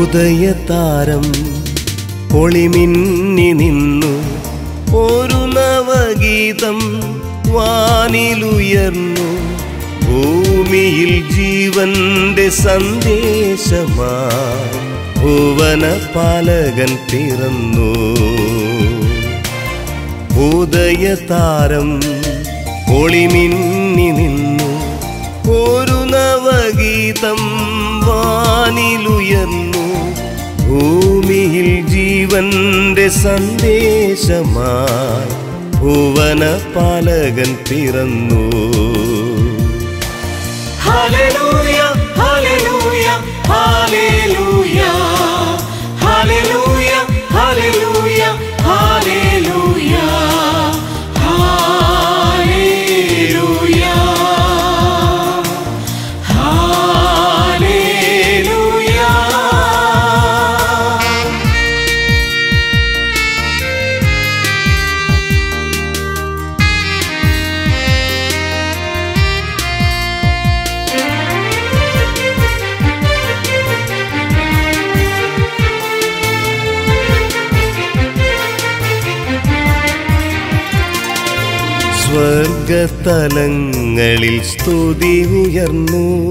ഉദയതാരം പൊളിമിന്നി നിന്നു. ഒരു നവഗീതം വാനിലുയർന്നു. ഭൂമിയിൽ ജീവന്റെ സന്ദേശമാ. ഭുവന പാലകൻ പിറന്നു. ഉദയതാരം പൊളിമിന്നി നിന്നു. ഒരു നവഗീതം വാനിലുയർന്നു. ഭൂമിയിൽ ജീവന്റെ സന്ദേശമായി ഭുവന പാലകൻ പിറന്നു. ഹല്ലേലൂയ ഹല്ലേലൂയ ഹല്ലേലൂയ സ്വർഗതലങ്ങളിൽ സ്തുതി ഉയർന്നു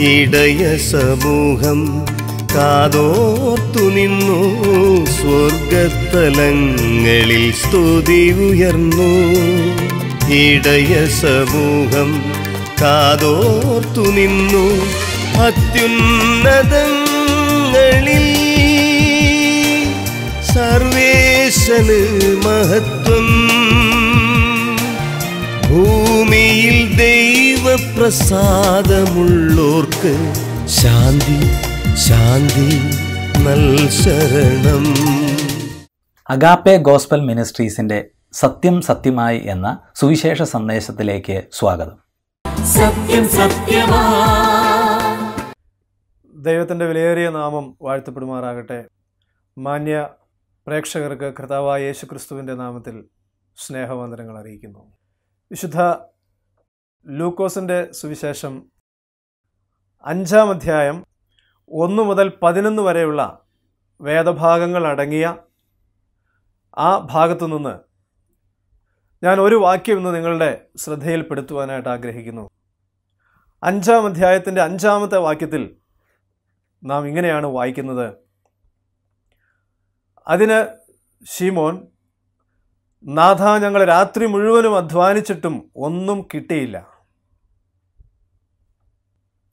ഇടയ സമൂഹം കാതോർത്തു നിന്നു. സ്വർഗതലങ്ങളിൽ സ്തുതി ഉയർന്നു. ഇടയ സമൂഹം കാതോർത്തു നിന്നു. അത്യുന്നതങ്ങളിൽ സർവേശന് മഹത്വം ഭൂമിയിൽ ദൈവപ്രസാദമുള്ളോർക്ക് ശാന്തി ശാന്തി നൽ ശരണം അഗാപ്പെ ഗോസ്പൽ മിനിസ്ട്രീസിന്റെ സത്യം സത്യമായി എന്ന സുവിശേഷ സന്ദേശത്തിലേക്ക് സ്വാഗതം. സത്യം സത്യമാ. ദൈവത്തിന്റെ വിലയേറിയ നാമം വാഴ്ത്തപ്പെടുമാറാകട്ടെ. മാന്യ പ്രേക്ഷകർക്ക് കർത്താവായ യേശുക്രിസ്തുവിന്റെ നാമത്തിൽ സ്നേഹവന്ദനങ്ങൾ അറിയിക്കുന്നു. വിശുദ്ധ ലൂക്കോസിന്റെ സുവിശേഷം അഞ്ചാം അധ്യായം ഒന്ന് മുതൽ പതിനൊന്ന് വരെയുള്ള വേദഭാഗങ്ങൾ അടങ്ങിയ ആ ഭാഗത്തു നിന്ന് ഞാൻ ഒരു വാക്യം ഇന്ന് നിങ്ങളുടെ ശ്രദ്ധയിൽപ്പെടുത്തുവാനായിട്ട് ആഗ്രഹിക്കുന്നു. അഞ്ചാം അധ്യായത്തിന്റെ അഞ്ചാമത്തെ വാക്യത്തിൽ നാം ഇങ്ങനെയാണ് വായിക്കുന്നത്. അതിന് ഷീമോൻ നാഥ ഞങ്ങൾ രാത്രി മുഴുവനും അധ്വാനിച്ചിട്ടും ഒന്നും കിട്ടിയില്ല.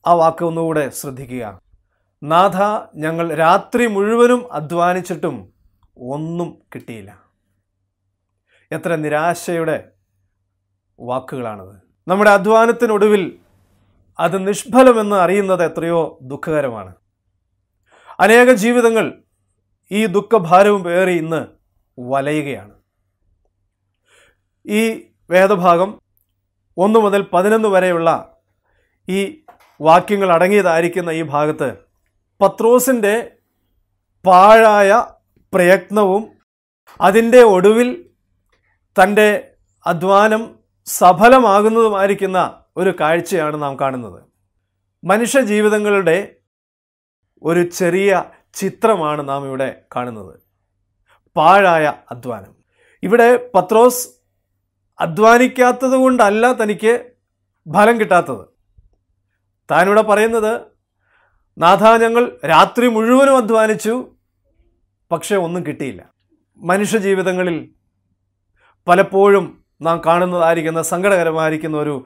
ആ വാക്ക് ഒന്നുകൂടെ ശ്രദ്ധിക്കുക. നാഥ ഞങ്ങൾ രാത്രി മുഴുവനും അധ്വാനിച്ചിട്ടും ഒന്നും കിട്ടിയില്ല. എത്ര നിരാശയുടെ വാക്കുകളാണത്. നമ്മുടെ അധ്വാനത്തിനൊടുവിൽ അത് നിഷ്ഫലമെന്ന് അറിയുന്നത് എത്രയോ ദുഃഖകരമാണ്. അനേക ജീവിതങ്ങൾ ഈ ദുഃഖഭാരവും പേറി ഇന്ന് വലയുകയാണ്. ഈ വേദഭാഗം ഒന്ന് മുതൽ പതിനൊന്ന് വരെയുള്ള ഈ വാക്യങ്ങൾ അടങ്ങിയതായിരിക്കുന്ന ഈ ഭാഗത്ത് പത്രോസിന്റെ പാഴായ പ്രയത്നവും അതിന്റെ ഒടുവിൽ തന്റെ അധ്വാനം സഫലമാകുന്നതുമായിരിക്കുന്ന ഒരു കാഴ്ചയാണ് നാം കാണുന്നത്. മനുഷ്യ ജീവിതങ്ങളുടെ ഒരു ചെറിയ ചിത്രമാണ് നാം ഇവിടെ കാണുന്നത്. പാഴായ അധ്വാനം. ഇവിടെ പത്രോസ് അധ്വാനിക്കാത്തത് കൊണ്ടല്ല തനിക്ക് ഫലം കിട്ടാത്തത്. താനിവിടെ പറയുന്നത് നാഥ ഞങ്ങൾ രാത്രി മുഴുവനും അധ്വാനിച്ചു പക്ഷേ ഒന്നും കിട്ടിയില്ല. മനുഷ്യജീവിതങ്ങളിൽ പലപ്പോഴും നാം കാണുന്നതായിരിക്കുന്ന സങ്കടകരമായിരിക്കുന്ന ഒരു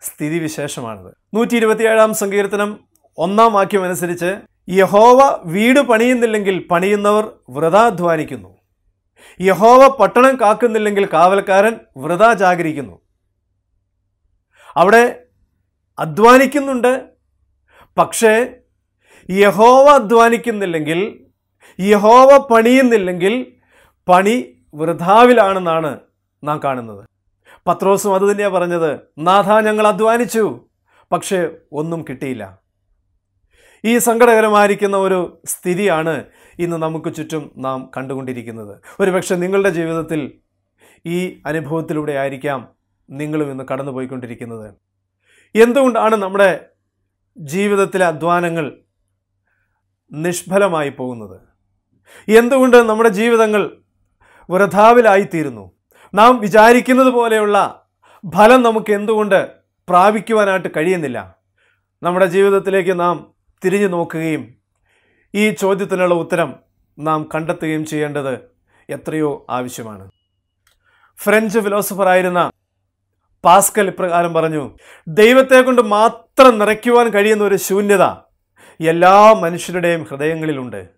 സ്ഥിതിവിശേഷമാണിത്. നൂറ്റി ഇരുപത്തിയേഴാം സങ്കീർത്തനം ഒന്നാം വാക്യം അനുസരിച്ച് യഹോവ വീട് പണിയുന്നില്ലെങ്കിൽ പണിയുന്നവർ വൃതാധ്വാനിക്കുന്നു യഹോവ പട്ടണം കാക്കുന്നില്ലെങ്കിൽ കാവൽക്കാരൻ വൃതാ ജാഗരിക്കുന്നു. അവിടെ അധ്വാനിക്കുന്നുണ്ട്. പക്ഷേ യഹോവ അധ്വാനിക്കുന്നില്ലെങ്കിൽ യഹോവ പണിയുന്നില്ലെങ്കിൽ പണി വൃഥാവിലാണെന്നാണ് നാം കാണുന്നത്. പത്രോസും അത് തന്നെയാണ് പറഞ്ഞത് നാഥ ഞങ്ങൾ അധ്വാനിച്ചു പക്ഷേ ഒന്നും കിട്ടിയില്ല. ഈ സങ്കടകരമായിരിക്കുന്ന ഒരു സ്ഥിതിയാണ് ഇന്ന് നമുക്ക് ചുറ്റും നാം കണ്ടുകൊണ്ടിരിക്കുന്നത്. ഒരുപക്ഷെ നിങ്ങളുടെ ജീവിതത്തിൽ ഈ അനുഭവത്തിലൂടെ ആയിരിക്കാം നിങ്ങളും ഇന്ന് കടന്നുപോയിക്കൊണ്ടിരിക്കുന്നത്. എന്തുകൊണ്ടാണ് നമ്മുടെ ജീവിതത്തിലെ അധ്വാനങ്ങൾ നിഷ്ഫലമായി പോകുന്നത്? എന്തുകൊണ്ട് നമ്മുടെ ജീവിതങ്ങൾ വൃഥാവിലായിത്തീരുന്നു? നാം വിചാരിക്കുന്നത് പോലെയുള്ള ഫലം നമുക്ക് എന്തുകൊണ്ട് പ്രാപിക്കുവാനായിട്ട് കഴിയുന്നില്ല? നമ്മുടെ ജീവിതത്തിലേക്ക് നാം തിരിഞ്ഞു നോക്കുകയും ഈ ചോദ്യത്തിനുള്ള ഉത്തരം നാം കണ്ടെത്തുകയും ചെയ്യേണ്ടത് എത്രയോ ആവശ്യമാണ്. ഫ്രഞ്ച് ഫിലോസഫറായിരുന്ന പാസ്കൽ ഇപ്രകാരം പറഞ്ഞു ദൈവത്തെ കൊണ്ട് മാത്രം നിറയ്ക്കുവാൻ കഴിയുന്ന ഒരു ശൂന്യത എല്ലാ മനുഷ്യരുടെയും ഹൃദയങ്ങളിലുണ്ട്.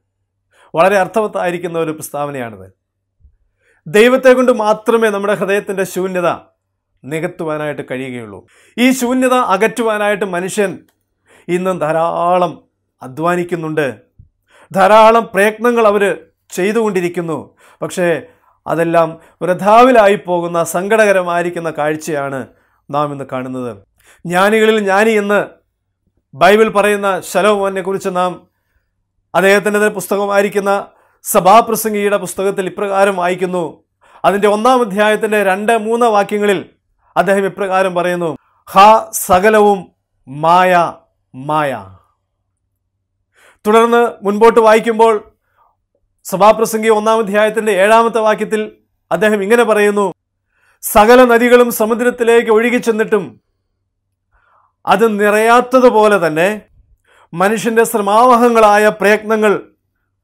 വളരെ അർത്ഥവത്തായിരിക്കുന്ന ഒരു പ്രസ്താവനയാണിത്. ദൈവത്തെ കൊണ്ട് മാത്രമേ നമ്മുടെ ഹൃദയത്തിന്റെ ശൂന്യത നികത്തുവാനായിട്ട് കഴിയുകയുള്ളൂ. ഈ ശൂന്യത അകറ്റുവാനായിട്ട് മനുഷ്യൻ ഇന്നും ധാരാളം അധ്വാനിക്കുന്നുണ്ട്. ധാരാളം പ്രയത്നങ്ങൾ അവർ ചെയ്തുകൊണ്ടിരിക്കുന്നു. പക്ഷേ അതെല്ലാം വൃഥാവിലായി പോകുന്ന സങ്കടകരമായിരിക്കുന്ന കാഴ്ചയാണ് നാം ഇന്ന് കാണുന്നത്. ജ്ഞാനികളിൽ ജ്ഞാനി എന്ന് ബൈബിൾ പറയുന്ന ശലോമോനെ കുറിച്ച് നാം അദ്ദേഹത്തിന്റെ പുസ്തകമായിരിക്കുന്ന സഭാപ്രസംഗിയുടെ പുസ്തകത്തിൽ ഇപ്രകാരം വായിക്കുന്നു. അതിന്റെ ഒന്നാം അധ്യായത്തിന്റെ രണ്ട് മൂന്ന് വാക്യങ്ങളിൽ അദ്ദേഹം ഇപ്രകാരം പറയുന്നു. ഹ സകലവും മായ മായ. തുടർന്ന് മുൻപോട്ട് വായിക്കുമ്പോൾ സഭാപ്രസംഗി ഒന്നാം അധ്യായത്തിന്റെ ഏഴാമത്തെ വാക്യത്തിൽ അദ്ദേഹം ഇങ്ങനെ പറയുന്നു സകല നദികളും സമുദ്രത്തിലേക്ക് ഒഴുകി ചെന്നിട്ടും അത് നിറയാത്തതുപോലെ തന്നെ മനുഷ്യന്റെ ശ്രമാവഹങ്ങളായ പ്രയത്നങ്ങൾ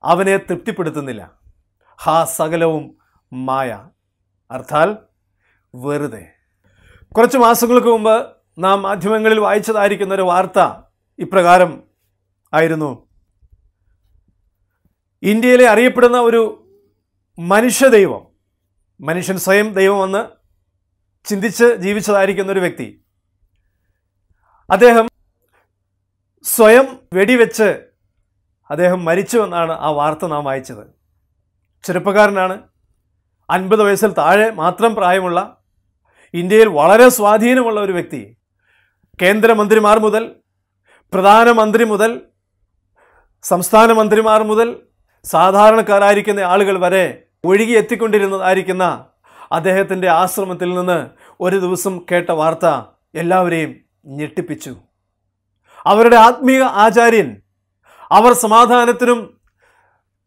അവനെ തൃപ്തിപ്പെടുത്തുന്നില്ല. ഹാ സകലവും മായ അർത്ഥാൽ വെറുതെ. കുറച്ച് മാസങ്ങൾക്ക് മുമ്പ് നാം മാധ്യമങ്ങളിൽ വായിച്ചതായിരിക്കുന്ന ഒരു വാർത്ത ഇപ്രകാരം ആയിരുന്നു. ഇന്ത്യയിലെ അറിയപ്പെടുന്ന ഒരു മനുഷ്യദൈവം മനുഷ്യൻ സ്വയം ദൈവമെന്ന് ചിന്തിച്ച് ജീവിച്ചതായിരിക്കുന്ന ഒരു വ്യക്തി. അദ്ദേഹം സ്വയം വെടിവെച്ച് അദ്ദേഹം മരിച്ചു എന്നാണ് ആ വാർത്ത നാം വായിച്ചത്. ചെറുപ്പക്കാരനാണ്. അൻപത് വയസ്സിൽ താഴെ മാത്രം പ്രായമുള്ള ഇന്ത്യയിൽ വളരെ സ്വാധീനമുള്ള ഒരു വ്യക്തി. കേന്ദ്രമന്ത്രിമാർ മുതൽ പ്രധാനമന്ത്രി മുതൽ സംസ്ഥാന മന്ത്രിമാർ മുതൽ സാധാരണക്കാരായിരിക്കുന്ന ആളുകൾ വരെ ഒഴുകി എത്തിക്കൊണ്ടിരുന്നതായിരിക്കുന്ന അദ്ദേഹത്തിന്റെ ആശ്രമത്തിൽ നിന്ന് ഒരു ദിവസം കേട്ട വാർത്ത എല്ലാവരെയും ഞെട്ടിപ്പിച്ചു. അവരുടെ ആത്മീയ ആചാര്യൻ അവർ സമാധാനത്തിനും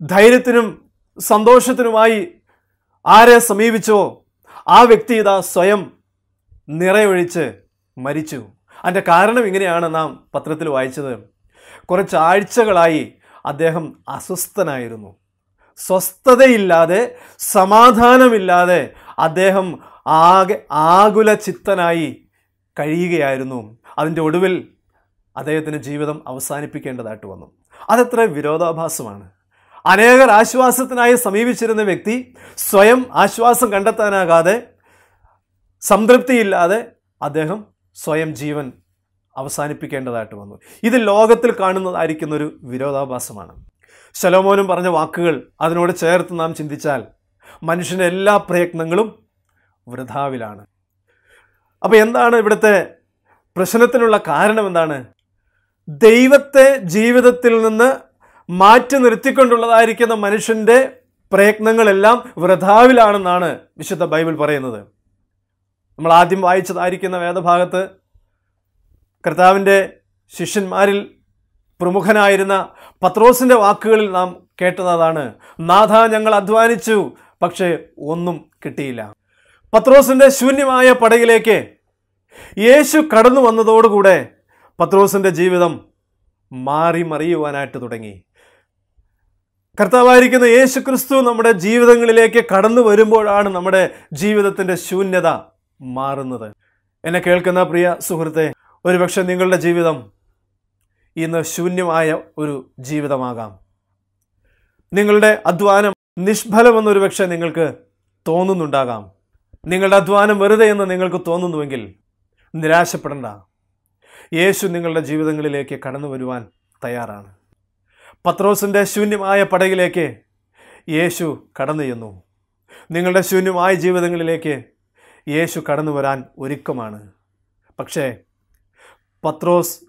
ധൈര്യത്തിനും സന്തോഷത്തിനുമായി ആരെ സമീപിച്ചോ ആ വ്യക്തി ഇതാ സ്വയം നിറയൊഴിച്ച് മരിച്ചു. അതിന്റെ കാരണം ഇങ്ങനെയാണ് നാം പത്രത്തിൽ വായിച്ചത്. കുറച്ച് ആഴ്ചകളായി അദ്ദേഹം അസ്വസ്ഥനായിരുന്നു. സ്വസ്ഥതയില്ലാതെ സമാധാനമില്ലാതെ അദ്ദേഹം ആകെ ആകുല ചിത്തനായി കഴിയുകയായിരുന്നു. അതിന്റെ ഒടുവിൽ അദ്ദേഹത്തിന്റെ ജീവിതം അവസാനിപ്പിക്കേണ്ടതായിട്ട് വന്നു. അതെത്ര വിരോധാഭാസമാണ്. അനേകർ ആശ്വാസത്തിനായി സമീപിച്ചിരുന്ന വ്യക്തി സ്വയം ആശ്വാസം കണ്ടെത്താനാകാതെ സംതൃപ്തിയില്ലാതെ അദ്ദേഹം സ്വയം ജീവൻ അവസാനിപ്പിക്കേണ്ടതായിട്ട് വന്നു. ഇത് ലോകത്തിൽ കാണുന്നതായിരിക്കുന്ന ഒരു വിരോധാഭാസമാണ്. ശലോമോനും പറഞ്ഞ വാക്കുകൾ അതിനോട് ചേർത്ത് നാം ചിന്തിച്ചാൽ മനുഷ്യന്റെ എല്ലാ പ്രയത്നങ്ങളും വൃഥാവിലാണ്. അപ്പോൾ എന്താണ് ഇവിടുത്തെ പ്രശ്നത്തിനുള്ള കാരണം എന്താണ്? ദൈവത്തെ ജീവിതത്തിൽ നിന്ന് മാറ്റി നിർത്തിക്കൊണ്ടുള്ളതായിരിക്കുന്ന മനുഷ്യന്റെ പ്രയത്നങ്ങളെല്ലാം വൃഥാവിലാണെന്നാണ് വിശുദ്ധ ബൈബിൾ പറയുന്നത്. നമ്മൾ ആദ്യം വായിച്ചതായിരിക്കുന്ന വേദഭാഗത്ത് കർത്താവിന്റെ ശിഷ്യന്മാരിൽ പ്രമുഖനായിരുന്ന പത്രോസിന്റെ വാക്കുകളിൽ നാം കേട്ടതാണ് നാഥ ഞങ്ങൾ അധ്വാനിച്ചു പക്ഷേ ഒന്നും കിട്ടിയില്ല. പത്രോസിന്റെ ശൂന്യമായ പടയിലേക്ക് യേശു കടന്നു വന്നതോടുകൂടെ പത്രോസിന്റെ ജീവിതം മാറി മറിയുവാനായിട്ട് തുടങ്ങി. കർത്താവായിരിക്കുന്ന യേശു ക്രിസ്തു നമ്മുടെ ജീവിതങ്ങളിലേക്ക് കടന്നു വരുമ്പോഴാണ് നമ്മുടെ ജീവിതത്തിന്റെ ശൂന്യത മാറുന്നത്. എന്നെ കേൾക്കുന്ന പ്രിയ സുഹൃത്തെ ഒരുപക്ഷെ നിങ്ങളുടെ ജീവിതം ഇന്ന് ശൂന്യമായ ഒരു ജീവിതമാകാം. നിങ്ങളുടെ അധ്വാനം നിഷ്ഫലമെന്നൊരു പക്ഷെ നിങ്ങൾക്ക് തോന്നുന്നുണ്ടാകാം. നിങ്ങളുടെ അധ്വാനം വെറുതെ എന്ന് നിങ്ങൾക്ക് തോന്നുന്നുവെങ്കിൽ നിരാശപ്പെടേണ്ട. യേശു നിങ്ങളുടെ ജീവിതങ്ങളിലേക്ക് കടന്നു വരുവാൻ തയ്യാറാണ്. പത്രോസിന്റെ ശൂന്യമായ പടയിലേക്ക് യേശു കടന്നു ചെന്നു. നിങ്ങളുടെ ശൂന്യമായ ജീവിതങ്ങളിലേക്ക് യേശു കടന്നു വരാൻ ഒരുക്കമാണ്. പക്ഷേ പത്രോസ്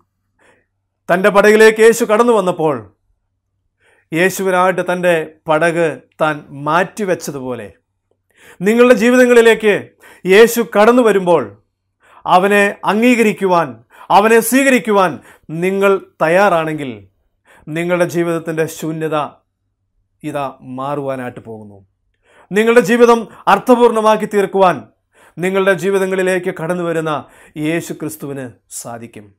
തന്റെ പടകിലേക്ക് യേശു കടന്നു വന്നപ്പോൾ യേശുവിനായിട്ട് തന്റെ പടക് താൻ മാറ്റിവെച്ചതുപോലെ. നിങ്ങളുടെ ജീവിതങ്ങളിലേക്ക് യേശു കടന്നു വരുമ്പോൾ അവനെ അംഗീകരിക്കുവാൻ അവനെ സ്വീകരിക്കുവാൻ നിങ്ങൾ തയ്യാറാണെങ്കിൽ നിങ്ങളുടെ ജീവിതത്തിന്റെ ശൂന്യത ഇതാ മാറുവാനായിട്ട് പോകുന്നു. നിങ്ങളുടെ ജീവിതം അർത്ഥപൂർണമാക്കി തീർക്കുവാൻ നിങ്ങളുടെ ജീവിതങ്ങളിലേക്ക് കടന്നു വരുന്ന യേശു ക്രിസ്തുവിന് സാധിക്കും.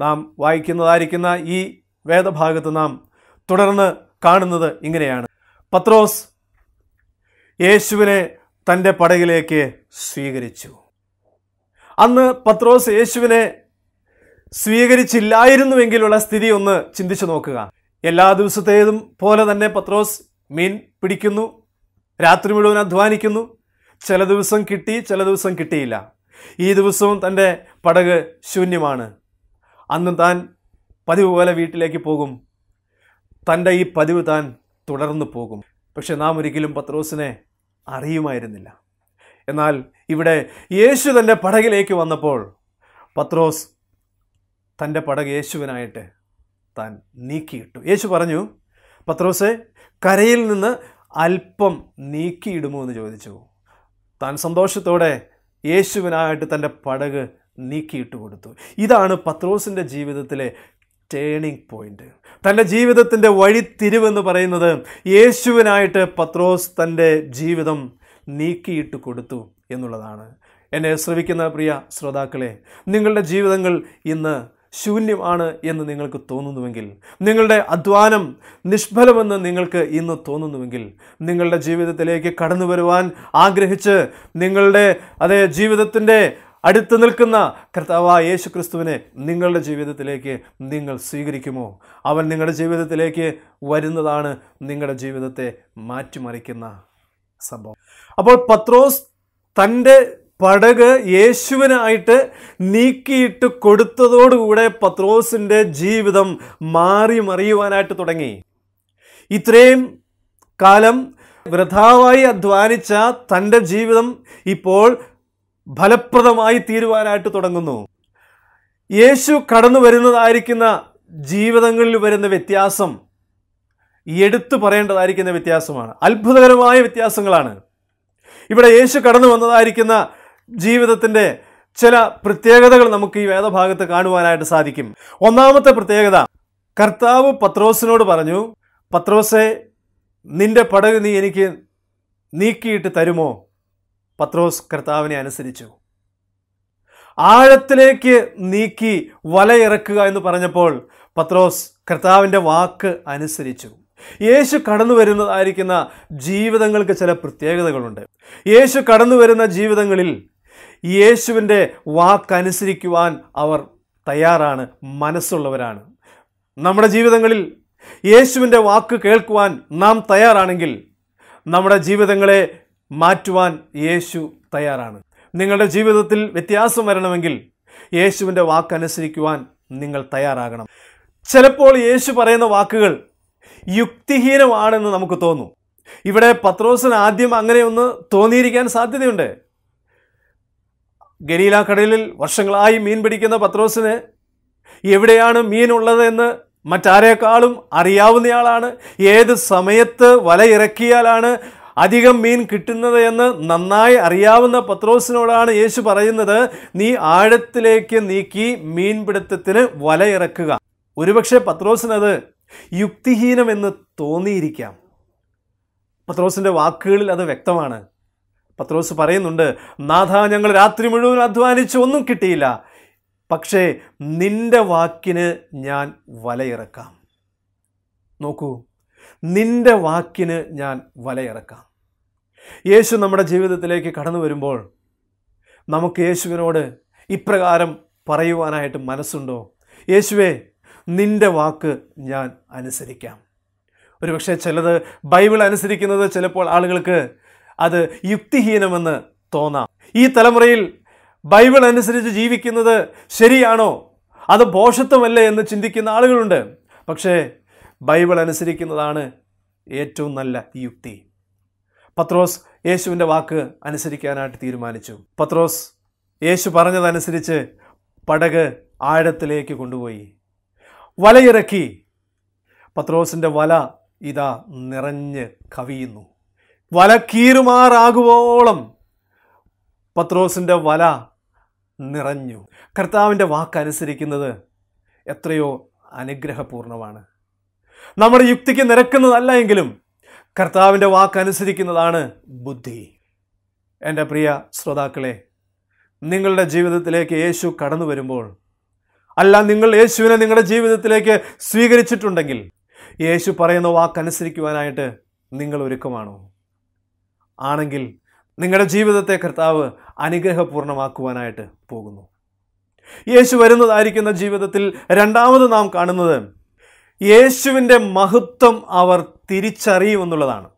നാം വായിക്കുന്നതായിരിക്കുന്ന ഈ വേദഭാഗത്ത് നാം തുടർന്ന് കാണുന്നത് ഇങ്ങനെയാണ്. പത്രോസ് യേശുവിനെ തന്റെ പടയിലേക്ക് സ്വീകരിച്ചു. അന്ന് പത്രോസ് യേശുവിനെ സ്വീകരിച്ചില്ലായിരുന്നുവെങ്കിലുള്ള സ്ഥിതി ഒന്ന് ചിന്തിച്ചു നോക്കുക. എല്ലാ ദിവസത്തേതും പോലെ തന്നെ പത്രോസ് മീൻ പിടിക്കുന്നു രാത്രി മുഴുവൻ അധ്വാനിക്കുന്നു ചില ദിവസം കിട്ടി ചില ദിവസം കിട്ടിയില്ല. ഈ ദിവസവും തന്റെ പടക് ശൂന്യമാണ്. അന്ന് താൻ പതിവ് പോലെ വീട്ടിലേക്ക് പോകും. തന്റെ ഈ പതിവ് താൻ തുടർന്നു പോകും. പക്ഷെ നാം ഒരിക്കലും പത്രോസിനെ അറിയുമായിരുന്നില്ല. എന്നാൽ ഇവിടെ യേശു തന്റെ പടകിലേക്ക് വന്നപ്പോൾ പത്രോസ് തന്റെ പടക് യേശുവിനായിട്ട് താൻ നീക്കിയിട്ടു. യേശു പറഞ്ഞു പത്രോസെ കരയിൽ നിന്ന് അല്പം നീക്കിയിടുമോ? എന്ന് ചോദിച്ചു. താൻ സന്തോഷത്തോടെ യേശുവിനായിട്ട് തന്റെ പടക് നീക്കിയിട്ട് കൊടുത്തു. ഇതാണ് പത്രോസിന്റെ ജീവിതത്തിലെ ടേണിംഗ് പോയിന്റ് തന്റെ ജീവിതത്തിന്റെ വഴിത്തിരിവെന്ന് പറയുന്നത് യേശുവിനായിട്ട് പത്രോസ് തന്റെ ജീവിതം നീക്കിയിട്ട് കൊടുത്തു എന്നുള്ളതാണ്. എന്നെ ശ്രവിക്കുന്ന പ്രിയ ശ്രോതാക്കളെ നിങ്ങളുടെ ജീവിതങ്ങൾ ഇന്ന് ശൂന്യമാണ് എന്ന് നിങ്ങൾക്ക് തോന്നുന്നുവെങ്കിൽ നിങ്ങളുടെ അധ്വാനം നിഷ്ഫലമെന്ന് നിങ്ങൾക്ക് ഇന്ന് തോന്നുന്നുവെങ്കിൽ നിങ്ങളുടെ ജീവിതത്തിലേക്ക് കടന്നു വരുവാൻ ആഗ്രഹിച്ച് നിങ്ങളുടെ അതേ ജീവിതത്തിന്റെ അടുത്ത് നിൽക്കുന്ന കർത്താവായ യേശു ക്രിസ്തുവിനെ നിങ്ങളുടെ ജീവിതത്തിലേക്ക് നിങ്ങൾ സ്വീകരിക്കുമോ? അവൻ നിങ്ങളുടെ ജീവിതത്തിലേക്ക് വരുന്നതാണ് നിങ്ങളുടെ ജീവിതത്തെ മാറ്റിമറിക്കുന്ന സംഭവം. അപ്പോൾ പത്രോസ് തന്റെ പടക് യേശുവിനായിട്ട് നീക്കിയിട്ട് കൊടുത്തതോടുകൂടെ പത്രോസിന്റെ ജീവിതം മാറി മറിയുവാനായിട്ട് തുടങ്ങി. ഇത്രയും കാലം വൃഥാവായി അധ്വാനിച്ച തന്റെ ജീവിതം ഇപ്പോൾ ഫലപ്രദമായി തീരുവാനായിട്ട് തുടങ്ങുന്നു. യേശു കടന്നു വരുന്നതായിരിക്കുന്ന ജീവിതങ്ങളിൽ വരുന്ന വ്യത്യാസം എടുത്തു പറയേണ്ടതായിരിക്കുന്ന വ്യത്യാസമാണ്. അത്ഭുതകരമായ വ്യത്യാസങ്ങളാണ്. ഇവിടെ യേശു കടന്നു വന്നതായിരിക്കുന്ന ജീവിതത്തിന്റെ ചില പ്രത്യേകതകൾ നമുക്ക് ഈ വേദഭാഗത്ത് കാണുവാനായിട്ട് സാധിക്കും. ഒന്നാമത്തെ പ്രത്യേകത കർത്താവ് പത്രോസിനോട് പറഞ്ഞു പത്രോസെ നിന്റെ പടക് നീ എനിക്ക് നീക്കിയിട്ട് തരുമോ? പത്രോസ് കർത്താവിനെ അനുസരിച്ചു. ആഴത്തിലേക്ക് നീക്കി വലയിറക്കുക എന്ന് പറഞ്ഞപ്പോൾ പത്രോസ് കർത്താവിന്റെ വാക്ക് അനുസരിച്ചു. യേശു കടന്നു വരുന്നതായിരിക്കുന്ന ജീവിതങ്ങൾക്ക് ചില പ്രത്യേകതകളുണ്ട്. യേശു കടന്നു വരുന്ന ജീവിതങ്ങളിൽ യേശുവിന്റെ വാക്കനുസരിക്കുവാൻ അവർ തയ്യാറാണ് മനസ്സുള്ളവരാണ്. നമ്മുടെ ജീവിതങ്ങളിൽ യേശുവിന്റെ വാക്ക് കേൾക്കുവാൻ നാം തയ്യാറാണെങ്കിൽ നമ്മുടെ ജീവിതങ്ങളെ മാറ്റുവാൻ യേശു തയ്യാറാണ്. നിങ്ങളുടെ ജീവിതത്തിൽ വ്യത്യാസം വരണമെങ്കിൽ യേശുവിന്റെ വാക്കനുസരിക്കുവാൻ നിങ്ങൾ തയ്യാറാകണം. ചിലപ്പോൾ യേശു പറയുന്ന വാക്കുകൾ യുക്തിഹീനമാണെന്ന് നമുക്ക് തോന്നും. ഇവിടെ പത്രോസിന് ആദ്യം അങ്ങനെയൊന്ന് തോന്നിയിരിക്കാൻ സാധ്യതയുണ്ട്. ഗലീല കടലിൽ വർഷങ്ങളായി മീൻ പിടിക്കുന്ന പത്രോസിന് എവിടെയാണ് മീൻ ഉള്ളതെന്ന് മറ്റാരേക്കാളും അറിയാവുന്നയാളാണ്. ഏത് സമയത്ത് വല ഇറക്കിയാലാണ് അധികം മീൻ കിട്ടുന്നത് എന്ന് നന്നായി അറിയാവുന്ന പത്രോസിനോടാണ് യേശു പറയുന്നത്. നീ ആഴത്തിലേക്ക് നീക്കി മീൻപിടുത്തത്തിന് വല ഇറക്കുക. ഒരുപക്ഷെ പത്രോസിനത് യുക്തിഹീനമെന്ന് തോന്നിയിരിക്കാം. പത്രോസിന്റെ വാക്കുകളിൽ അത് വ്യക്തമാണ്. പത്രോസ് പറയുന്നുണ്ട് നാഥ ഞങ്ങൾ രാത്രി മുഴുവൻ അധ്വാനിച്ച് ഒന്നും കിട്ടിയില്ല. പക്ഷേ നിന്റെ വാക്കിന് ഞാൻ വലയിറക്കാം. നോക്കൂ നിന്റെ വാക്കിന് ഞാൻ വലയിറക്കാം. യേശു നമ്മുടെ ജീവിതത്തിലേക്ക് കടന്നു വരുമ്പോൾ നമുക്ക് യേശുവിനോട് ഇപ്രകാരം പറയുവാനായിട്ട് മനസ്സുണ്ടോ? യേശുവേ നിന്റെ വാക്ക് ഞാൻ അനുസരിക്കാം. ഒരുപക്ഷെ ചിലത് ബൈബിൾ അനുസരിക്കുന്നത് ചിലപ്പോൾ ആളുകൾക്ക് അത് യുക്തിഹീനമെന്ന് തോന്നാം. ഈ തലമുറയിൽ ബൈബിൾ അനുസരിച്ച് ജീവിക്കുന്നത് ശരിയാണോ? അത് ബോഷത്വമല്ലേ എന്ന് ചിന്തിക്കുന്ന ആളുകളുണ്ട്. പക്ഷേ ബൈബിൾ അനുസരിക്കുന്നതാണ് ഏറ്റവും നല്ല യുക്തി. പത്രോസ് യേശുവിന്റെ വാക്ക് അനുസരിക്കാനായിട്ട് തീരുമാനിച്ചു. പത്രോസ് യേശു പറഞ്ഞതനുസരിച്ച് പടക് ആഴത്തിലേക്ക് കൊണ്ടുപോയി. വലയിറക്കി. പത്രോസിന്റെ വല ഇതാ നിറഞ്ഞ് കവിയുന്നു. വല കീറുമാറാകുവോളം. പത്രോസിന്റെ വല നിറഞ്ഞു. കർത്താവിന്റെ വാക്കനുസരിക്കുന്നത് എത്രയോ അനുഗ്രഹപൂർണമാണ്. നമ്മുടെ യുക്തിക്ക് നിരക്കുന്നതല്ല എങ്കിലും കർത്താവിന്റെ വാക്കനുസരിക്കുന്നതാണ് ബുദ്ധി. എന്റെ പ്രിയ ശ്രോതാക്കളെ നിങ്ങളുടെ ജീവിതത്തിലേക്ക് യേശു കടന്നു വരുമ്പോൾ അല്ല നിങ്ങൾ യേശുവിനെ നിങ്ങളുടെ ജീവിതത്തിലേക്ക് സ്വീകരിച്ചിട്ടുണ്ടെങ്കിൽ യേശു പറയുന്ന വാക്കനുസരിക്കുവാനായിട്ട് നിങ്ങൾ ഒരുക്കമാണോ? ആണെങ്കിൽ നിങ്ങളുടെ ജീവിതത്തെ കർത്താവ് അനുഗ്രഹപൂർണമാക്കുവാനായിട്ട് പോകുന്നു. യേശു വരുന്നതായിരിക്കുന്ന ജീവിതത്തിൽ രണ്ടാമത് നാം കാണുന്നത് യേശുവിന്റെ മഹത്വം അവർ തിരിച്ചറിയുമെന്നുള്ളതാണ്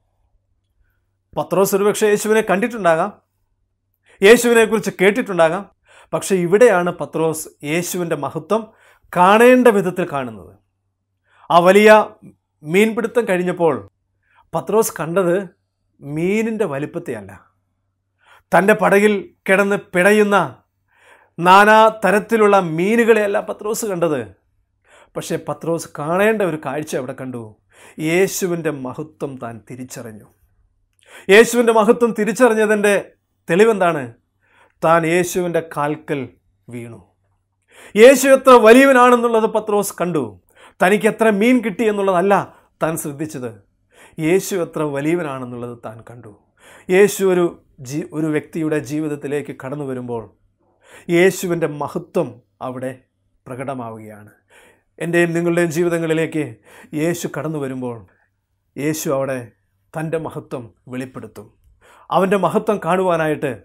പത്രോസ് ഒരുപക്ഷെ യേശുവിനെ കണ്ടിട്ടുണ്ടാകാം യേശുവിനെക്കുറിച്ച് കേട്ടിട്ടുണ്ടാകാം പക്ഷെ ഇവിടെയാണ് പത്രോസ് യേശുവിന്റെ മഹത്വം കാണേണ്ട വിധത്തിൽ കാണുന്നത്. ആ വലിയ മീൻപിടുത്തം കഴിഞ്ഞപ്പോൾ പത്രോസ് കണ്ടത് മീനിന്റെ വലിപ്പത്തെയല്ല. തന്റെ പടകിൽ കിടന്ന് പിടയുന്ന നാനാ തരത്തിലുള്ള മീനുകളെയല്ല പത്രോസ് കണ്ടത്. പക്ഷേ പത്രോസ് കാണേണ്ട ഒരു കാഴ്ച അവിടെ കണ്ടു. യേശുവിന്റെ മഹത്വം താൻ തിരിച്ചറിഞ്ഞു. യേശുവിന്റെ മഹത്വം തിരിച്ചറിഞ്ഞതിന്റെ തെളിവെന്താണ്? താൻ യേശുവിന്റെ കാൽക്കൽ വീണു. യേശു എത്ര വലിയവനാണെന്നുള്ളത് പത്രോസ് കണ്ടു. തനിക്ക് എത്ര മീൻ കിട്ടി എന്നുള്ളതല്ല താൻ ശ്രദ്ധിച്ചത്. യേശു എത്ര വലിയവനാണെന്നുള്ളത് താൻ കണ്ടു. യേശു ഒരു ജീ ഒരു വ്യക്തിയുടെ ജീവിതത്തിലേക്ക് കടന്നു വരുമ്പോൾ യേശുവിന്റെ മഹത്വം അവിടെ പ്രകടമാവുകയാണ്. എന്റെയും നിങ്ങളുടെയും ജീവിതങ്ങളിലേക്ക് യേശു കടന്നു വരുമ്പോൾ യേശു അവിടെ തന്റെ മഹത്വം വെളിപ്പെടുത്തും. അവന്റെ മഹത്വം കാണുവാനായിട്ട്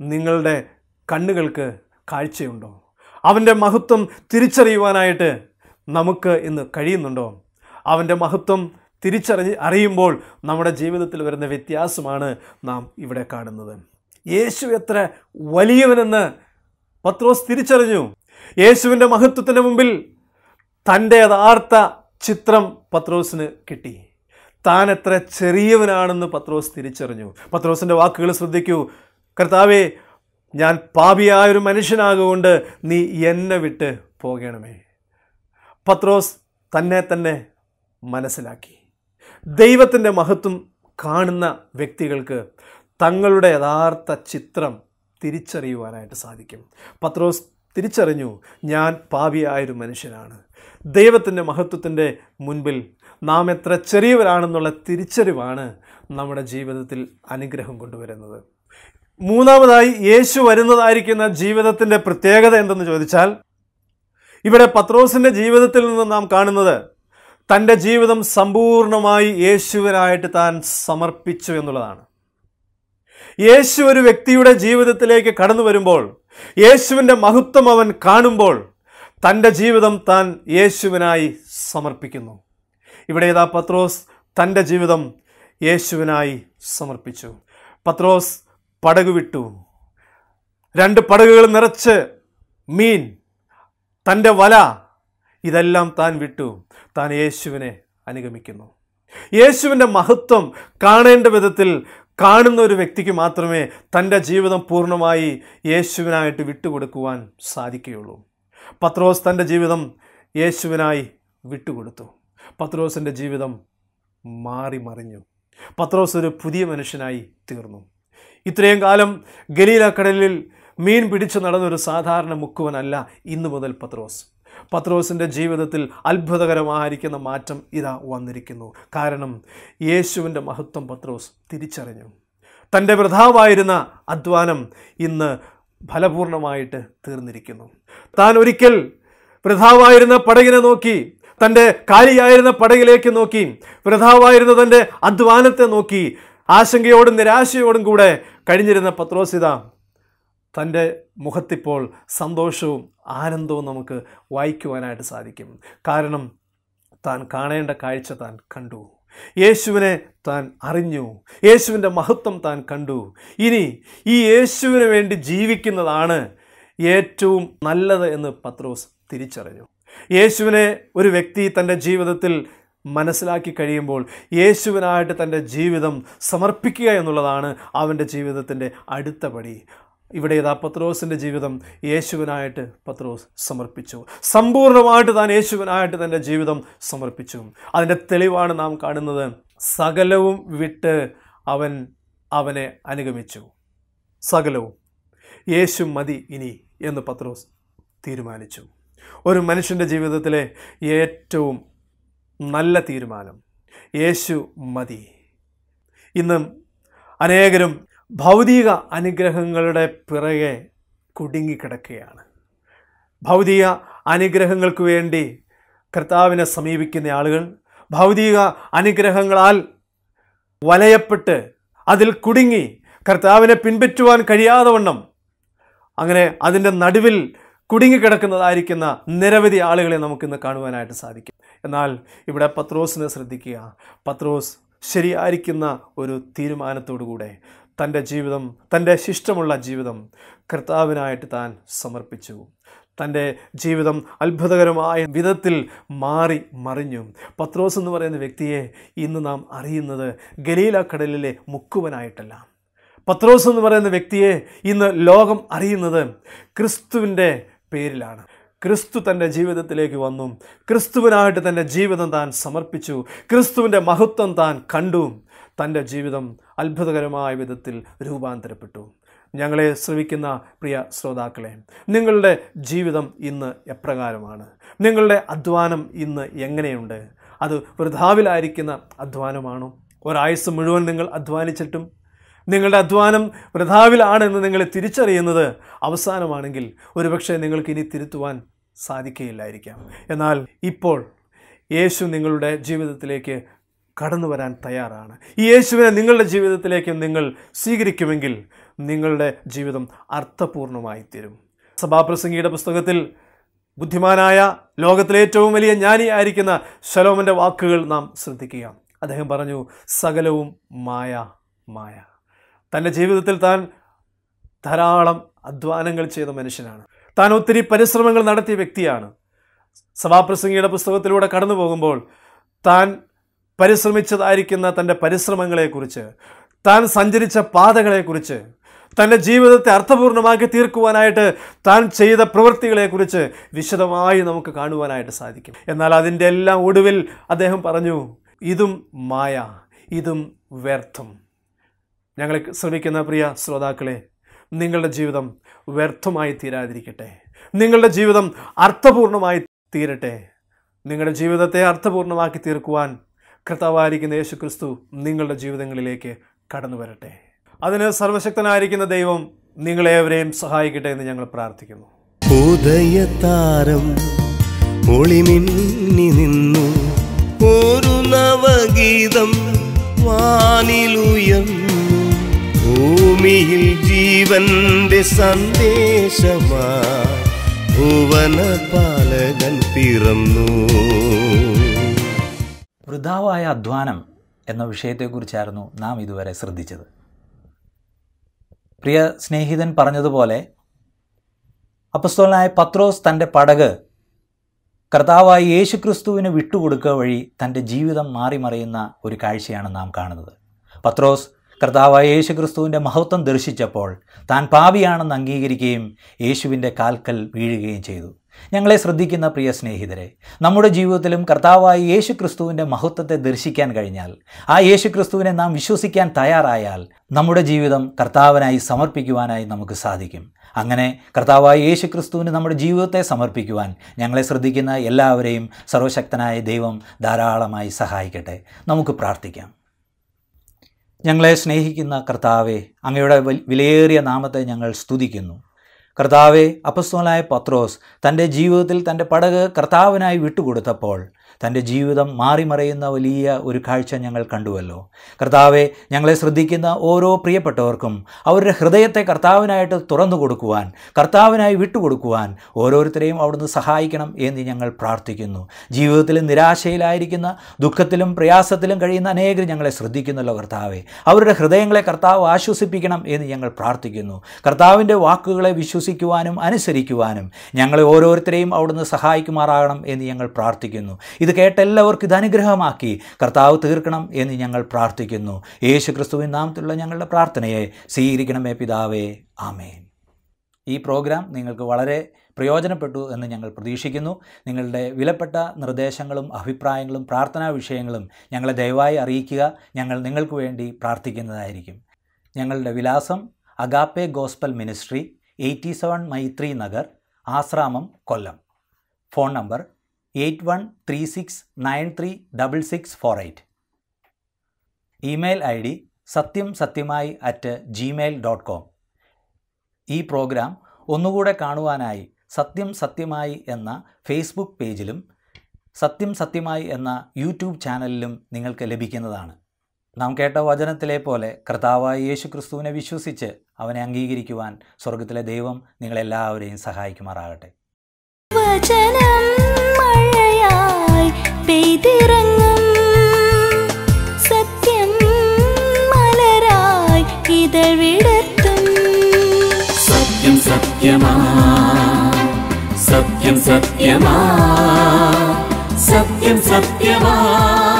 നിങ്ങളുടെ കണ്ണുകൾക്ക് കാഴ്ചയുണ്ടോ? അവന്റെ മഹത്വം തിരിച്ചറിയുവാനായിട്ട് നമുക്ക് ഇന്ന് കഴിയുന്നുണ്ടോ? അവന്റെ മഹത്വം തിരിച്ചറിഞ്ഞ് അറിയുമ്പോൾ നമ്മുടെ ജീവിതത്തിൽ വരുന്ന വ്യത്യാസമാണ് നാം ഇവിടെ കാണുന്നത്. യേശു എത്ര വലിയവനെന്ന് പത്രോസ് തിരിച്ചറിഞ്ഞു. യേശുവിന്റെ മഹത്വത്തിന്റെ മുമ്പിൽ തന്റെ യഥാർത്ഥ ചിത്രം പത്രോസിന് കിട്ടി. താൻ എത്ര ചെറിയവനാണെന്ന് പത്രോസ് തിരിച്ചറിഞ്ഞു. പത്രോസിന്റെ വാക്കുകൾ ശ്രദ്ധിക്കൂ. കർത്താവേ ഞാൻ പാപിയായൊരു മനുഷ്യനാകൊണ്ട് നീ എന്നെ വിട്ട് പോകണമേ. പത്രോസ് തന്നെ തന്നെ മനസ്സിലാക്കി. ദൈവത്തിന്റെ മഹത്വം കാണുന്ന വ്യക്തികൾക്ക് തങ്ങളുടെ യഥാർത്ഥ ചിത്രം തിരിച്ചറിയുവാനായിട്ട് സാധിക്കും. പത്രോസ് തിരിച്ചറിഞ്ഞു ഞാൻ പാപിയായൊരു മനുഷ്യനാണ്. ദൈവത്തിന്റെ മഹത്വത്തിന്റെ മുൻപിൽ നാം എത്ര ചെറിയവരാണെന്നുള്ള തിരിച്ചറിവാണ് നമ്മുടെ ജീവിതത്തിൽ അനുഗ്രഹം കൊണ്ടുവരുന്നത്. മൂന്നാമതായി യേശു വരുന്നതായിരിക്കുന്ന ജീവിതത്തിന്റെ പ്രത്യേകത എന്തെന്ന് ചോദിച്ചാൽ ഇവിടെ പത്രോസിന്റെ ജീവിതത്തിൽ നിന്ന് നാം കാണുന്നത് തന്റെ ജീവിതം സമ്പൂർണമായി യേശുവിനായിട്ട് താൻ സമർപ്പിച്ചു എന്നുള്ളതാണ്. യേശു ഒരു വ്യക്തിയുടെ ജീവിതത്തിലേക്ക് കടന്നു വരുമ്പോൾ യേശുവിന്റെ മഹത്വം അവൻ കാണുമ്പോൾ തന്റെ ജീവിതം താൻ യേശുവിനായി സമർപ്പിക്കുന്നു. ഇവിടെ ഇതാ പത്രോസ് തന്റെ ജീവിതം യേശുവിനായി സമർപ്പിച്ചു. പത്രോസ് പടകു വിട്ടു. രണ്ട് പടകുകൾ നിറച്ച് മീൻ തന്റെ വല ഇതെല്ലാം താൻ വിട്ടു. താൻ യേശുവിനെ അനുഗമിക്കുന്നു. യേശുവിന്റെ മഹത്വം കാണേണ്ട വിധത്തിൽ കാണുന്ന ഒരു വ്യക്തിക്ക് മാത്രമേ തന്റെ ജീവിതം പൂർണമായി യേശുവിനായിട്ട് വിട്ടുകൊടുക്കുവാൻ സാധിക്കുകയുള്ളൂ. പത്രോസ് തന്റെ ജീവിതം യേശുവിനായി വിട്ടുകൊടുത്തു. പത്രോസിന്റെ ജീവിതം മാറി മറിഞ്ഞു. പത്രോസ് ഒരു പുതിയ മനുഷ്യനായി തീർന്നു. ഇത്രയും കാലം ഗലീല കടലിൽ മീൻ പിടിച്ചു നടന്നൊരു സാധാരണ മുക്കുവനല്ല ഇന്നു മുതൽ പത്രോസ്. പത്രോസിന്റെ ജീവിതത്തിൽ അത്ഭുതകരമായിരിക്കുന്ന മാറ്റം ഇതാ വന്നിരിക്കുന്നു. കാരണം യേശുവിന്റെ മഹത്വം പത്രോസ് തിരിച്ചറിഞ്ഞു. തന്റെ വൃഥാവായിരുന്ന അധ്വാനം ഇന്ന് ഫലപൂർണമായിട്ട് തീർന്നിരിക്കുന്നു. താൻ ഒരിക്കൽ വൃഥാവായിരുന്ന പടകിനെ നോക്കി തന്റെ കാലിയായിരുന്ന പടകിലേക്ക് നോക്കി വൃഥാവായിരുന്ന തന്റെ അധ്വാനത്തെ നോക്കി ആശങ്കയോടും നിരാശയോടും കൂടെ കഴിഞ്ഞിരുന്ന പത്രോസിത തന്റെ മുഖത്തിപ്പോൾ സന്തോഷവും ആനന്ദവും നമുക്ക് വായിക്കുവാനായിട്ട് സാധിക്കും. കാരണം താൻ കാണേണ്ട കാഴ്ച താൻ കണ്ടു. യേശുവിനെ താൻ അറിഞ്ഞു. യേശുവിന്റെ മഹത്വം താൻ കണ്ടു. ഇനി ഈ യേശുവിന് വേണ്ടി ജീവിക്കുന്നതാണ് ഏറ്റവും നല്ലത് എന്ന് പത്രോസ് തിരിച്ചറിഞ്ഞു. യേശുവിനെ ഒരു വ്യക്തി തന്റെ ജീവിതത്തിൽ മനസ്സിലാക്കി കഴിയുമ്പോൾ യേശുവിനായിട്ട് തന്റെ ജീവിതം സമർപ്പിക്കുക എന്നുള്ളതാണ് അവന്റെ ജീവിതത്തിന്റെ അടുത്ത പടി. ഇവിടെ ഇതാ പത്രോസിന്റെ ജീവിതം യേശുവിനായിട്ട് പത്രോസ് സമർപ്പിച്ചു. സമ്പൂർണമായിട്ട് താൻ യേശുവിനായിട്ട് തന്റെ ജീവിതം സമർപ്പിച്ചു. അതിന്റെ തെളിവാണ് നാം കാണുന്നത്. സകലവും വിട്ട് അവൻ അവനെ അനുഗമിച്ചു. സകലവും. യേശു മതി ഇനി എന്ന് പത്രോസ് തീരുമാനിച്ചു. ഒരു മനുഷ്യന്റെ ജീവിതത്തിലെ ഏറ്റവും നല്ല തീരുമാനം യേശു മതി. ഇന്ന് അനേകരും ഭൗതിക അനുഗ്രഹങ്ങളുടെ പിറകെ കുടുങ്ങിക്കിടക്കുകയാണ്. ഭൗതിക അനുഗ്രഹങ്ങൾക്ക് വേണ്ടി കർത്താവിനെ സമീപിക്കുന്ന ആളുകൾ ഭൗതിക അനുഗ്രഹങ്ങളാൽ വലയപ്പെട്ട് അതിൽ കുടുങ്ങി കർത്താവിനെ പിൻപറ്റുവാൻ കഴിയാതെ വണ്ണം അങ്ങനെ അതിന്റെ നടുവിൽ കുടുങ്ങിക്കിടക്കുന്നതായിരിക്കുന്ന നിരവധി ആളുകളെ നമുക്കിന്ന് കാണുവാനായിട്ട് സാധിക്കും. എന്നാൽ ഇവിടെ പത്രോസിനെ ശ്രദ്ധിക്കുക. പത്രോസ് ശരിയായിരിക്കുന്ന ഒരു തീരുമാനത്തോടുകൂടെ തന്റെ ജീവിതം തന്റെ ശിഷ്ടമുള്ള ജീവിതം കർത്താവിനായിട്ട് താൻ സമർപ്പിച്ചു. തന്റെ ജീവിതം അത്ഭുതകരമായ വിധത്തിൽ മാറി മറിഞ്ഞു. പത്രോസ് എന്ന് പറയുന്ന വ്യക്തിയെ ഇന്ന് നാം അറിയുന്നത് ഗലീല കടലിലെ മുക്കുവനായിട്ടല്ല. പത്രോസ് എന്ന് പറയുന്ന വ്യക്തിയെ ഇന്ന് ലോകം അറിയുന്നത് ക്രിസ്തുവിന്റെ പേരിലാണ്. ക്രിസ്തു തന്റെ ജീവിതത്തിലേക്ക് വന്നു. ക്രിസ്തുവിനായിട്ട് തന്റെ ജീവിതം താൻ സമർപ്പിച്ചു. ക്രിസ്തുവിന്റെ മഹത്വം താൻ കണ്ടു. തന്റെ ജീവിതം അത്ഭുതകരമായ വിധത്തിൽ രൂപാന്തരപ്പെട്ടു. ഞങ്ങളെ ശ്രമിക്കുന്ന പ്രിയ ശ്രോതാക്കളെ നിങ്ങളുടെ ജീവിതം ഇന്ന് എപ്രകാരമാണ്? നിങ്ങളുടെ അധ്വാനം ഇന്ന് എങ്ങനെയുണ്ട്? അത് വൃഥാവിലായിരിക്കുന്ന അധ്വാനമാണോ? ഒരായുസ് മുഴുവൻ നിങ്ങൾ അധ്വാനിച്ചിട്ടും നിങ്ങളുടെ അധ്വാനം വൃഥാവിലാണെന്ന് നിങ്ങൾ തിരിച്ചറിയുന്നത്. അവസാനമാണെങ്കിൽ ഒരുപക്ഷെ നിങ്ങൾക്ക് ഇനി തിരുത്തുവാൻ സാധിക്കുകയില്ലായിരിക്കാം എന്നാൽ ഇപ്പോൾ യേശു നിങ്ങളുടെ ജീവിതത്തിലേക്ക് കടന്നു വരാൻ തയ്യാറാണ്. ഈ യേശുവിനെ നിങ്ങളുടെ ജീവിതത്തിലേക്ക് നിങ്ങൾ സ്വീകരിക്കുമെങ്കിൽ നിങ്ങളുടെ ജീവിതം അർത്ഥപൂർണമായി തീരും സഭാപ്രസംഗിയുടെ പുസ്തകത്തിൽ ബുദ്ധിമാനായ ലോകത്തിലെ ഏറ്റവും വലിയ ജ്ഞാനിയായിരിക്കുന്ന ശലോമന്റെ വാക്കുകൾ നാം ശ്രദ്ധിക്കുക. അദ്ദേഹം പറഞ്ഞു സകലവും മായ മായ. തന്റെ ജീവിതത്തിൽ താൻ ധാരാളം അധ്വാനങ്ങൾ ചെയ്ത മനുഷ്യനാണ്. താൻ ഒത്തിരി പരിശ്രമങ്ങൾ നടത്തിയ വ്യക്തിയാണ്. സഭാപ്രസംഗിയുടെ പുസ്തകത്തിലൂടെ കടന്നു പോകുമ്പോൾ താൻ പരിശ്രമിച്ചതായിരിക്കുന്ന തന്റെ പരിശ്രമങ്ങളെക്കുറിച്ച് താൻ സഞ്ചരിച്ച പാതകളെക്കുറിച്ച് തന്റെ ജീവിതത്തെ അർത്ഥപൂർണമാക്കി തീർക്കുവാനായിട്ട് താൻ ചെയ്ത പ്രവൃത്തികളെക്കുറിച്ച് വിശദമായി നമുക്ക് കാണുവാനായിട്ട് സാധിക്കും. എന്നാൽ അതിന്റെ എല്ലാം ഒടുവിൽ അദ്ദേഹം പറഞ്ഞു ഇതും മായ ഇതും വ്യർത്ഥം. ഞങ്ങളെ ശ്രമിക്കുന്ന പ്രിയ ശ്രോതാക്കളെ നിങ്ങളുടെ ജീവിതം വ്യർത്ഥമായി തീരാതിരിക്കട്ടെ. നിങ്ങളുടെ ജീവിതം അർത്ഥപൂർണമായി തീരട്ടെ. നിങ്ങളുടെ ജീവിതത്തെ അർത്ഥപൂർണമാക്കി തീർക്കുവാൻ കർത്താവായിരിക്കുന്ന യേശു ക്രിസ്തു നിങ്ങളുടെ ജീവിതങ്ങളിലേക്ക് കടന്നു വരട്ടെ. അതിന് സർവശക്തനായിരിക്കുന്ന ദൈവം നിങ്ങളേവരെയും സഹായിക്കട്ടെ എന്ന് ഞങ്ങൾ പ്രാർത്ഥിക്കുന്നു. ഉദയതാരം നിന്നു ഒരു നവഗീതം വാനിലുയർന്നു. ഭൂമിയിൽ ജീവന്റെ സന്ദേശമാ ഭുവന പാലകൻ പിറന്നു. വൃതാവായ അധ്വാനം എന്ന വിഷയത്തെക്കുറിച്ചായിരുന്നു നാം ഇതുവരെ ശ്രദ്ധിച്ചത്. പ്രിയ സ്നേഹിതൻ പറഞ്ഞതുപോലെ അപ്പസ്തോലനായ പത്രോസ് തന്റെ പടക് കർത്താവായ യേശുക്രിസ്തുവിന് വിട്ടുകൊടുക്കുക വഴി തന്റെ ജീവിതം മാറി മറിയുന്ന ഒരു കാഴ്ചയാണ് നാം കാണുന്നത്. പത്രോസ് കർത്താവായ യേശുക്രിസ്തുവിന്റെ മഹത്വം ദർശിച്ചപ്പോൾ താൻ പാപിയാണെന്ന് അംഗീകരിക്കുകയും യേശുവിന്റെ കാൽക്കൽ വീഴുകയും ചെയ്തു. ഞങ്ങളെ ശ്രദ്ധിക്കുന്ന പ്രിയ സ്നേഹിതരെ നമ്മുടെ ജീവിതത്തിലും കർത്താവായ യേശു ക്രിസ്തുവിന്റെ മഹത്വത്തെ ദർശിക്കാൻ കഴിഞ്ഞാൽ ആ യേശു ക്രിസ്തുവിനെ നാം വിശ്വസിക്കാൻ തയ്യാറായാൽ നമ്മുടെ ജീവിതം കർത്താവിനായി സമർപ്പിക്കുവാനായി നമുക്ക് സാധിക്കും. അങ്ങനെ കർത്താവായ യേശു ക്രിസ്തുവിന് നമ്മുടെ ജീവിതത്തെ സമർപ്പിക്കുവാൻ ഞങ്ങളെ ശ്രദ്ധിക്കുന്ന എല്ലാവരെയും സർവശക്തനായ ദൈവം ധാരാളമായി സഹായിക്കട്ടെ. നമുക്ക് പ്രാർത്ഥിക്കാം. ഞങ്ങളെ സ്നേഹിക്കുന്ന കർത്താവെ അങ്ങയുടെ വിലയേറിയ നാമത്തെ ഞങ്ങൾ സ്തുതിക്കുന്നു. കർത്താവെ അപ്പസ്തോലായ പത്രോസ് തന്റെ ജീവിതത്തിൽ തന്റെ പടക് കർത്താവിനായി വിട്ടുകൊടുത്തപ്പോൾ തന്റെ ജീവിതം മാറിമറയുന്ന വലിയ ഒരു കാഴ്ച ഞങ്ങൾ കണ്ടുവല്ലോ. കർത്താവെ ഞങ്ങളെ ശ്രദ്ധിക്കുന്ന ഓരോ പ്രിയപ്പെട്ടവർക്കും അവരുടെ ഹൃദയത്തെ കർത്താവിനായിട്ട് തുറന്നു കൊടുക്കുവാൻ കർത്താവിനായി വിട്ടുകൊടുക്കുവാൻ ഓരോരുത്തരെയും അവിടുന്ന് സഹായിക്കണം എന്ന് ഞങ്ങൾ പ്രാർത്ഥിക്കുന്നു. ജീവിതത്തിൽ നിരാശയിലായിരിക്കുന്ന ദുഃഖത്തിലും പ്രയാസത്തിലും കഴിയുന്ന അനേകർ ഞങ്ങളെ ശ്രദ്ധിക്കുന്നല്ലോ കർത്താവെ. അവരുടെ ഹൃദയങ്ങളെ കർത്താവ് ആശ്വസിപ്പിക്കണം എന്ന് ഞങ്ങൾ പ്രാർത്ഥിക്കുന്നു. കർത്താവിന്റെ വാക്കുകളെ വിശ്വസിക്കുവാനും അനുസരിക്കുവാനും ഞങ്ങളെ ഓരോരുത്തരെയും അവിടുന്ന് സഹായിക്കുമാറാകണം എന്ന് ഞങ്ങൾ പ്രാർത്ഥിക്കുന്നു. ഇത് കേട്ട എല്ലാവർക്കും ഇത് അനുഗ്രഹമാക്കി കർത്താവ് തീർക്കണം എന്ന് ഞങ്ങൾ പ്രാർത്ഥിക്കുന്നു. യേശു ക്രിസ്തുവിൻ നാമത്തിലുള്ള ഞങ്ങളുടെ പ്രാർത്ഥനയെ സ്വീകരിക്കണമേ പിതാവേ. ആമേൻ. ഈ പ്രോഗ്രാം നിങ്ങൾക്ക് വളരെ പ്രയോജനപ്പെട്ടു എന്ന് ഞങ്ങൾ പ്രതീക്ഷിക്കുന്നു. നിങ്ങളുടെ വിലപ്പെട്ട നിർദ്ദേശങ്ങളും അഭിപ്രായങ്ങളും പ്രാർത്ഥനാ വിഷയങ്ങളും ഞങ്ങളെ ദയവായി അറിയിക്കുക. ഞങ്ങൾ നിങ്ങൾക്ക് വേണ്ടി പ്രാർത്ഥിക്കുന്നതായിരിക്കും. ഞങ്ങളുടെ വിലാസം Agape gospel ministry eighty seven Maithri Nagar Ashramam Kollam. Phone number eight one three six nine three double six four eight email I D സത്യം സത്യമായി അറ്റ് ജിമെയിൽ ഡോട്ട് കോം ഈ പ്രോഗ്രാം ഒന്നുകൂടെ കാണുവാനായി സത്യം സത്യമായി എന്ന ഫേസ്ബുക്ക് പേജിലും സത്യം സത്യമായി എന്ന യൂട്യൂബ് ചാനലിലും നിങ്ങൾക്ക് ലഭിക്കുന്നതാണ്. നാം കേട്ട വചനത്തിലെ പോലെ കർത്താവായ യേശു ക്രിസ്തുവിനെ വിശ്വസിച്ച് അവനെ അംഗീകരിക്കുവാൻ സ്വർഗത്തിലെ ദൈവം നിങ്ങളെല്ലാവരെയും സഹായിക്കുമാറാകട്ടെ. വചനം പെയ്തിറങ്ങും. സത്യം മലരായി ഇതവിടത്തും സത്യം സത്യമാ. സത്യം സത്യമാ. സത്യം സത്യമാ.